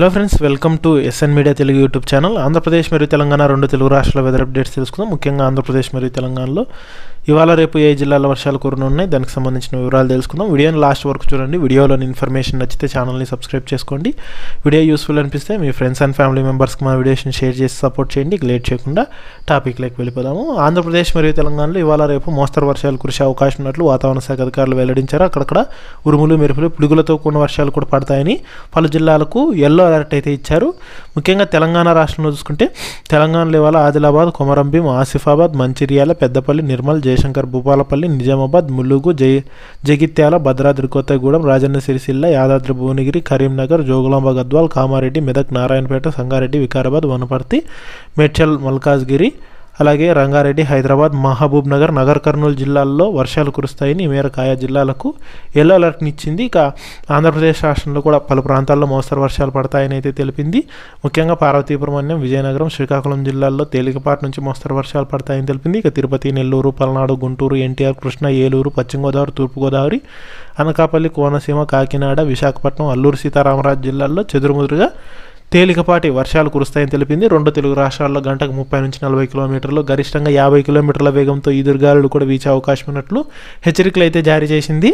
Hello friends welcome to SN media Telugu YouTube channel Andhra Pradesh మరియు తెలంగాణ రెండు తెలుగు రాష్ట్రాల weather updates తెలుసుకుందాం. ముఖ్యంగా ఆంధ్రప్రదేశ్ మరియు తెలంగాణలో ఇవాళ రేపు ఏ జిల్లాలో వర్షాలు కురనున్నాయి దానికి సంబంధించిన వివరాలు తెలుసుకుందాం. వీడియోని లాస్ట్ వరకు చూడండి. వీడియోలోని ఇన్ఫర్మేషన్ నచ్చితే ఛానల్ని సబ్స్క్రైబ్ చేసుకోండి. వీడియో యూస్ఫుల్ అనిపిస్తే మీ ఫ్రెండ్స్ అండ్ ఫ్యామిలీ మెంబర్స్కి మా వీడియోస్ని షేర్ చేసి సపోర్ట్ చేయండి. లేట్ చేయకుండా టాపిక్లోకి వెళ్ళిపోదాము. ఆంధ్రప్రదేశ్ మరియు తెలంగాణలో ఇవాళ రేపు మోస్తరు వర్షాలు కురిసే అవకాశం ఉన్నట్లు వాతావరణ శాఖ అధికారులు వెల్లడించారు. అక్కడక్కడ ఉరుములు మెరుపులు పిడుగులతో కూడిన వర్షాలు కూడా పడతాయని పలు జిల్లాలకు ఎల్లో అలర్ట్ అయితే ఇచ్చారు. ముఖ్యంగా తెలంగాణ రాష్ట్రంలో చూసుకుంటే తెలంగాణలో ఇవాళ ఆదిలాబాద్ కొమరంభీం ఆసిఫాబాద్ మంచిర్యాల పెద్దపల్లి నిర్మల్ జయశంకర్ భూపాలపల్లి నిజామాబాద్ ములుగు జై జగిత్యాల భద్రాద్రి కొత్తగూడెం రాజన్న సిరిసిల్ల యాదాద్రి భువనగిరి కరీంనగర్ జోగులాంబ గద్వాల్ కామారెడ్డి మెదక్ నారాయణపేట సంగారెడ్డి వికారాబాద్ వనపర్తి మేడ్చల్ మల్కాజ్గిరి అలాగే రంగారెడ్డి హైదరాబాద్ మహబూబ్ నగర్ నగర్ కర్నూలు జిల్లాల్లో వర్షాలు కురుస్తాయని ఈ మేరకు ఆయా జిల్లాలకు ఎల్లో అలర్ట్ని ఇచ్చింది. ఇక ఆంధ్రప్రదేశ్ రాష్ట్రంలో కూడా పలు ప్రాంతాల్లో మోస్తరు వర్షాలు పడతాయని అయితే తెలిపింది. ముఖ్యంగా పార్వతీపురమణ్యం విజయనగరం శ్రీకాకుళం జిల్లాల్లో తేలికపాటి నుంచి మోస్తరు వర్షాలు పడతాయని తెలిపింది. ఇక తిరుపతి నెల్లూరు పల్నాడు గుంటూరు ఎన్టీఆర్ కృష్ణ ఏలూరు పశ్చిమ గోదావరి తూర్పుగోదావరి అనకాపల్లి కోనసీమ కాకినాడ విశాఖపట్నం అల్లూరు సీతారామరాజు జిల్లాల్లో చెదురుముదురుగా తేలికపాటి వర్షాలు కురుస్తాయని తెలిపింది. రెండు తెలుగు రాష్ట్రాల్లో గంటకు ముప్పై నుంచి నలభై కిలోమీటర్లు గరిష్టంగా యాభై కిలోమీటర్ల వేగంతో ఈదురుగాలులు కూడా వీచే అవకాశం ఉన్నట్లు హెచ్చరికలు అయితే జారీ చేసింది.